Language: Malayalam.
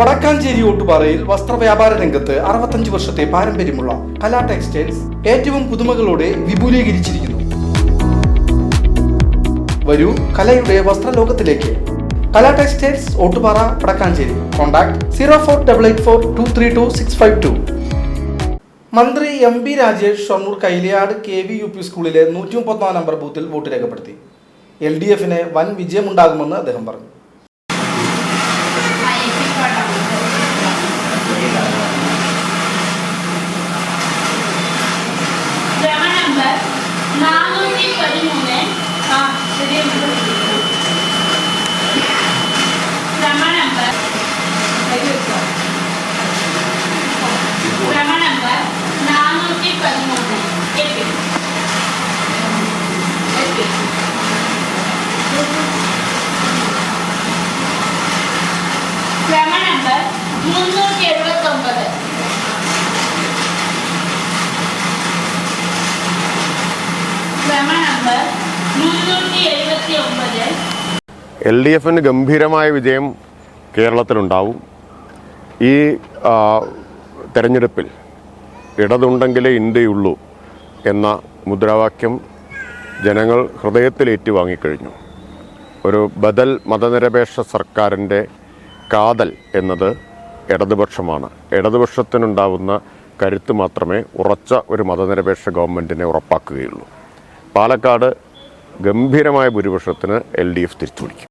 വടക്കാഞ്ചേരി ഓട്ടുപാറയിൽ വസ്ത്രവ്യാപാര രംഗത്ത് അറുപത്തഞ്ച് വർഷത്തെ പാരമ്പര്യമുള്ള കലാ ടെക്സ്റ്റൈൽസ് ഏറ്റവും പുതുമകളോടെ വിപുലീകരിച്ചിരിക്കുന്നു. വരൂ കലയുടെ വസ്ത്രലോകത്തിലേക്ക്. Kala textiles Ottupara Vadakkanchery. Contact zero four double eight four two three two six five two. മന്ത്രി M P Rajesh Shoranur Kailiyad K V U P സ്കൂളിലെ നൂറ്റി മുപ്പത്തിനാല് നമ്പർ ബൂത്തിൽ വോട്ട് രേഖപ്പെടുത്തി. എൽ ഡി എഫിന് വൻ വിജയമുണ്ടാകുമെന്ന് അദ്ദേഹം പറഞ്ഞു ക്രമ നമ്പർ നാനൂറ്റി പതിമൂന്ന് ആ ശരിയാണ് ക്രമ നമ്പർ ക്രമ നമ്പർ നാനൂറ്റി പതിമൂന്ന് എട്ട് എട്ട് മുന്നൂറ്റി എഴുപത്തി ഒമ്പത് ക്രമ നമ്പർ മുന്നൂറ്റി എഴുപത്തി ഒമ്പത് എൽ ഡി എഫിന് ഗംഭീരമായ വിജയം കേരളത്തിലുണ്ടാവും. ഈ തെരഞ്ഞെടുപ്പിൽ ഇടതുണ്ടെങ്കിലേ ഇന്ത്യയുള്ളൂ എന്ന മുദ്രാവാക്യം ജനങ്ങൾ ഹൃദയത്തിൽ ഏറ്റുവാങ്ങിക്കഴിഞ്ഞു ഒരു ബദൽ മതനിരപേക്ഷ സർക്കാരിന്റെ കാതൽ എന്നത് ഇടതുപക്ഷമാണ്. ഇടതുപക്ഷത്തിനുണ്ടാവുന്ന കരുത്ത് മാത്രമേ ഉറച്ച ഒരു മതനിരപേക്ഷ ഗവൺമെന്റിനെ ഉറപ്പാക്കുകയുള്ളൂ. പാലക്കാട് ഗംഭീരമായ ഭൂരിപക്ഷത്തിന് എൽ ഡി എഫ് തിരിച്ചുപിടിക്കും.